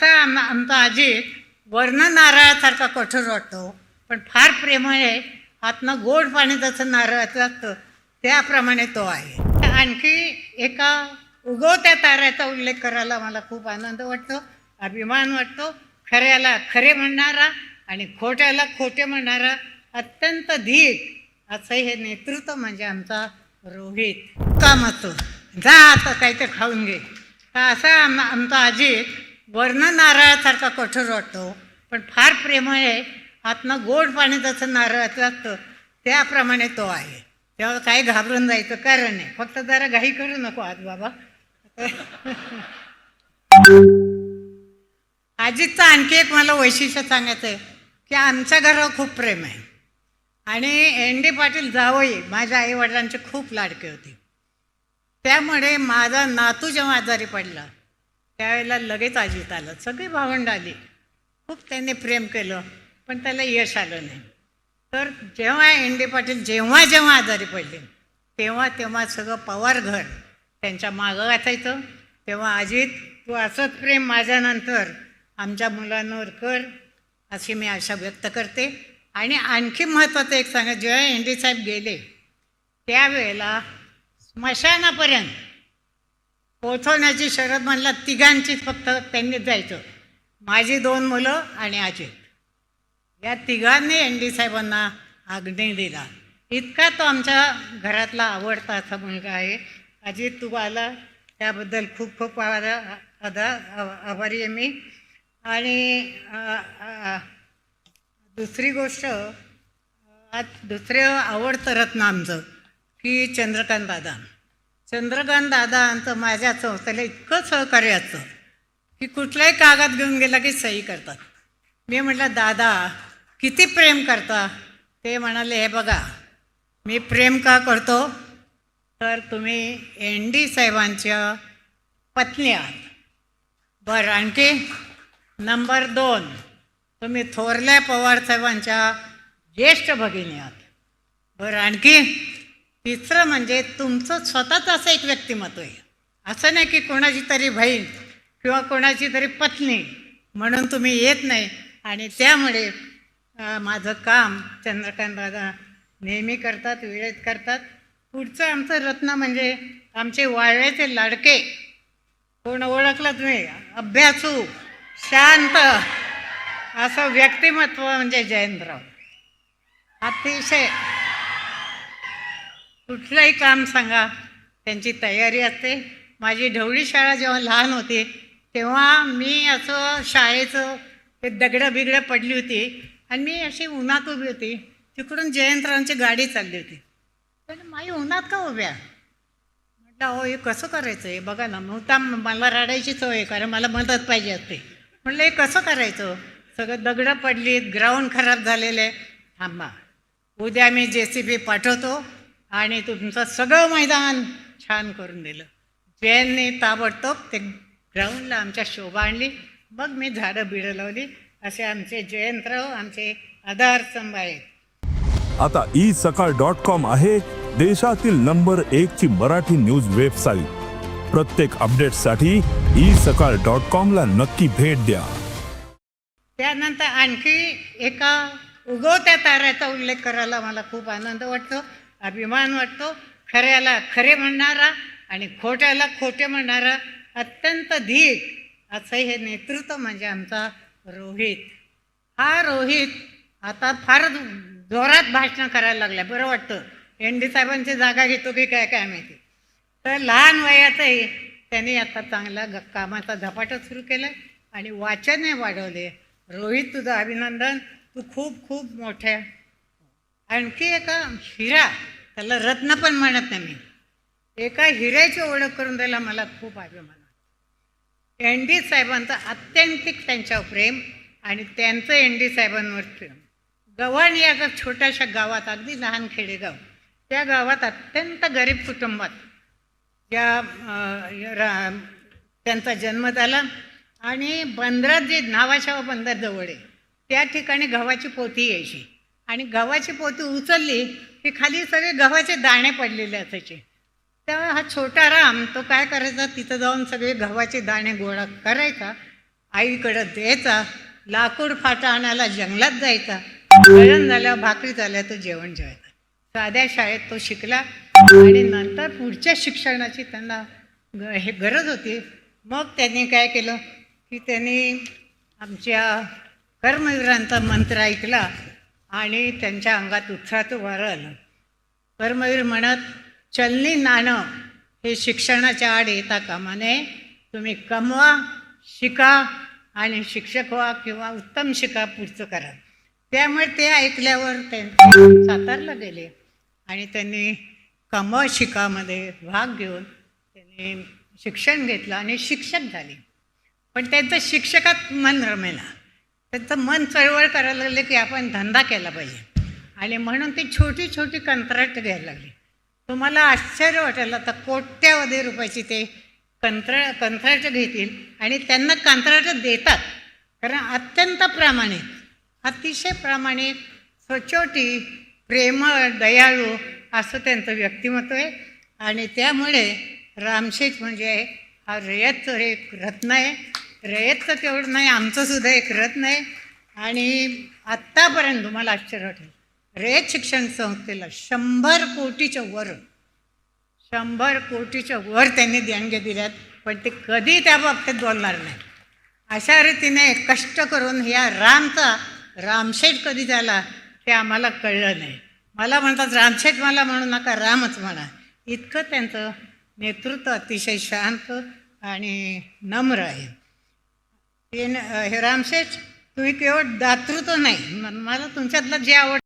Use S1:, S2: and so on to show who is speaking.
S1: असा आम आमचा आजी वर्ण नारळासारखा कठोर वाटतो. पण फार प्रेमळ आहे. आतनं गोड पाणी जसं नारळाचं असतं. त्याप्रमाणे तो आहे. आणखी एका उगवत्या ताऱ्याचा उल्लेख करायला मला खूप आनंद वाटतो अभिमान वाटतो. खऱ्याला खरे म्हणणारा आणि खोट्याला खोटे म्हणणारा अत्यंत धीर असं हे नेतृत्व म्हणजे आमचा रोहित. काम असतो जा आता काही ते खाऊन घे. तर असा आम आमचा अजित वर्ण नारळासारखा कठोर वाटतो पण फार प्रेम आहे. आतनं गोड पाणी जसं नारळात लागतं त्याप्रमाणे तो आहे. तेव्हा काही घाबरून जायचं कारण नाही. फक्त जरा घाई करू नको आज बाबा. अजितचं आणखी एक मला वैशिष्ट्य सांगायचं आहे की आमच्या घरावर खूप प्रेम आहे. आणि एन डी पाटील जावई माझ्या आईवडिलांचे खूप लाडके होते. त्यामुळे माझा नातू जेव्हा आजारी पडला त्यावेळेला लगेच आजीत आलं. सगळी भावंड आली. खूप त्यांनी प्रेम केलं पण त्याला यश आलं नाही. तर जेव्हा एन डी पाटील जेव्हा जेव्हा आजारी पडले तेव्हा तेव्हा सगळं पवार घर त्यांच्या मागं गाठायचं. तेव्हा अजित तू असंच प्रेम माझ्यानंतर आमच्या मुलांवर कर अशी मी आशा व्यक्त करते. आणि आणखी महत्त्वाचं एक सांगा जेव्हा एन डी साहेब गेले त्यावेळेला स्मशानापर्यंत पोचवण्याची शरद म्हणला तिघांचीच फक्त त्यांनी जायचं. माझी दोन मुलं आणि अजित या तिघांनी एन डी साहेबांना आग्नेय दिला. इतका तो आमच्या घरातला आवडता असा मुलगा आहे. अजित तू आला. त्याबद्दल खूप खूप आभार आधा आभारी आहे मी. आणि दुसरी गोष्ट आज दुसरं आवडतं रत्न आमचं की चंद्रकांत दादा चंद्रकांत दादांचं माझ्या संस्थेला इतकं सहकार्य असतं. की कुठलाही कागद घेऊन गेला की सही करतात. मी म्हटलं दादा किती प्रेम करता? ते म्हणाले हे बघा मी प्रेम का करतो? तर तुम्ही एन डी साहेबांच्या पत्नी आहात. बरं आणखी नंबर दोन तुम्ही थोरल्या पवार साहेबांच्या ज्येष्ठ भगिनी आहात. बरं आणखी तिसरं म्हणजे तुमचं स्वतःच असं एक व्यक्तिमत्व आहे. असं नाही की कोणाची तरी बहीण किंवा कोणाची तरी पत्नी म्हणून तुम्ही येत नाही. आणि त्यामुळे माझं काम चंद्रकांत दादा नेहमी करतात वेळेत करतात. पुढचं आमचं रत्न म्हणजे आमचे वाळव्याचे लाडके. कोण ओळखलं तुम्ही अभ्यासू शांत असं व्यक्तिमत्व म्हणजे जयंतराव. अतिशय कुठलंही काम सांगा त्यांची तयारी असते. माझी ढवळी शाळा जेव्हा लहान होती तेव्हा मी असं शाळेचं ते दगडं बिगडं पडली होती आणि मी अशी उन्हात उभी होती. तिकडून जयंतरावांची गाडी चालली होती. पण माई उन्हात का उभ्या? म्हटलं हो हे कसं करायचं? आहे बघा ना मुद्दाम मला रडायची सवय आहे, कारण मला मदत पाहिजे असते. म्हटलं हे कसं करायचं? सगळं दगडं पडलीत ग्राउंड खराब झालेलं आहे. थांबा उद्या मी जे सी बी पाठवतो आणि तुमचं सगळं मैदान छान करून दिलं. जयनने ताबडतोब ते ग्राउंडला आमच्या शोभा आणली. मग मी झाडं बिडं लावली. असे आमचे जयंतराव आमचे आधार स्तंभ आहेत.
S2: आता ई सकाळ डॉट कॉम आहे देशातील नंबर एक ची मराठी न्यूज वेबसाईट प्रत्येक अपडेटसाठी ई सकाळ डॉट कॉम ला नक्की भेट द्या.
S1: त्यानंतर आणखी एका उगवत्या ताऱ्याचा उल्लेख करायला मला खूप आनंद वाटतो. अभिमान वाटतो. खऱ्याला खरे म्हणणारा आणि खोट्याला खोटे म्हणणारा अत्यंत धीट असं हे नेतृत्व म्हणजे आमचा रोहित. हा रोहित आता फार जोरात भाषणं करायला लागल्या बरं वाटतं. एन डी साहेबांची जागा घेतो की काय काय माहिती. तर लहान वयातही त्यांनी आता चांगला ग कामाचा झपाटा सुरू केला आणि वाचनही वाढवले. रोहित तुझं अभिनंदन. तू खूप खूप मोठ्या आणखी एका हिरा त्याला रत्न पण म्हणत नाही मी. एका हिऱ्याची ओळख करून द्यायला मला खूप अभिमान एन डी साहेबांचं अत्यंतिक त्यांच्यावर प्रेम आणि त्यांचं एन डी साहेबांवर प्रेम. गव्हाण या छोट्याशा गावात अगदी लहान खेडेगाव त्या गावात अत्यंत गरीब कुटुंबात या रा- त्यांचा जन्म झाला आणि बंदरात जे नावाशावा बंदर जवळ आहे त्या ठिकाणी गव्हाची पोती यायची. आणि गव्हाची पोती उचलली की खाली सगळे गव्हाचे दाणे पडलेले असायचे. तेव्हा हा छोटा राम तो काय करायचा? तिथं जाऊन सगळे गव्हाचे दाणे गोळा करायचा आईकडं द्यायचा लाकूड फाटा आणायला जंगलात जायचा. गळण झाल्या भाकरी झाल्या तो जेवण जेवायचा. साध्या शाळेत तो शिकला आणि नंतर पुढच्या शिक्षणाची त्यांना ग हे गरज होती. मग त्यांनी काय केलं की त्यांनी आमच्या कर्मवीरांचा मंत्र ऐकला. आणि त्यांच्या अंगात उत्साहाचं वर आलं. कर्मवीर म्हणत चलनी नाणं हे शिक्षणाच्या आड येता कामा नये तुम्ही कमवा शिका आणि शिक्षक व्हा किंवा उत्तम शिका पुढचं करा. त्यामुळे ते ऐकल्यावर ते सातारला गेले. आणि त्यांनी कमवा शिकामध्ये भाग घेऊन त्यांनी शिक्षण घेतलं आणि शिक्षक झाले. पण त्यांचं शिक्षकात मन रमेला त्यांचं मन चळवळ करायला लागले की आपण धंदा केला पाहिजे. आणि म्हणून ती छोटी छोटी कंत्राट घ्यायला लागली. तुम्हाला आश्चर्य वाटेल आता कोट्यावधी रुपयाची ते कंत्रा कंत्राट घेतील आणि त्यांना कंत्राट देतात. कारण अत्यंत प्रामाणिक अतिशय प्रामाणिक सचोटी प्रेमळ दयाळू असं त्यांचं व्यक्तिमत्व आहे. आणि त्यामुळे रामशेष म्हणजे हा रयतचं एक रत्न आहे. रयतचं तेवढं नाही आमचं सुद्धा एक रत्न आहे आणि आत्तापर्यंत तुम्हाला आश्चर्य वाटेल. रयत शिक्षण संस्थेला शंभर कोटीच्या वर शंभर कोटीच्या वर त्यांनी देणग्या दिल्यात पण ते कधी त्या बाबतीत बोलणार नाही. अशा रीतीने कष्ट करून ह्या रामचा रामशेठ कधी झाला ते आम्हाला कळलं नाही. मला म्हणतात रामशेठ मला म्हणू नका रामच म्हणा. इतकं त्यांचं नेतृत्व अतिशय शांत आणि नम्र आहे. हे न- हे तुम्ही केवळ दातृत्व नाही मला तुमच्यातलं जे आवड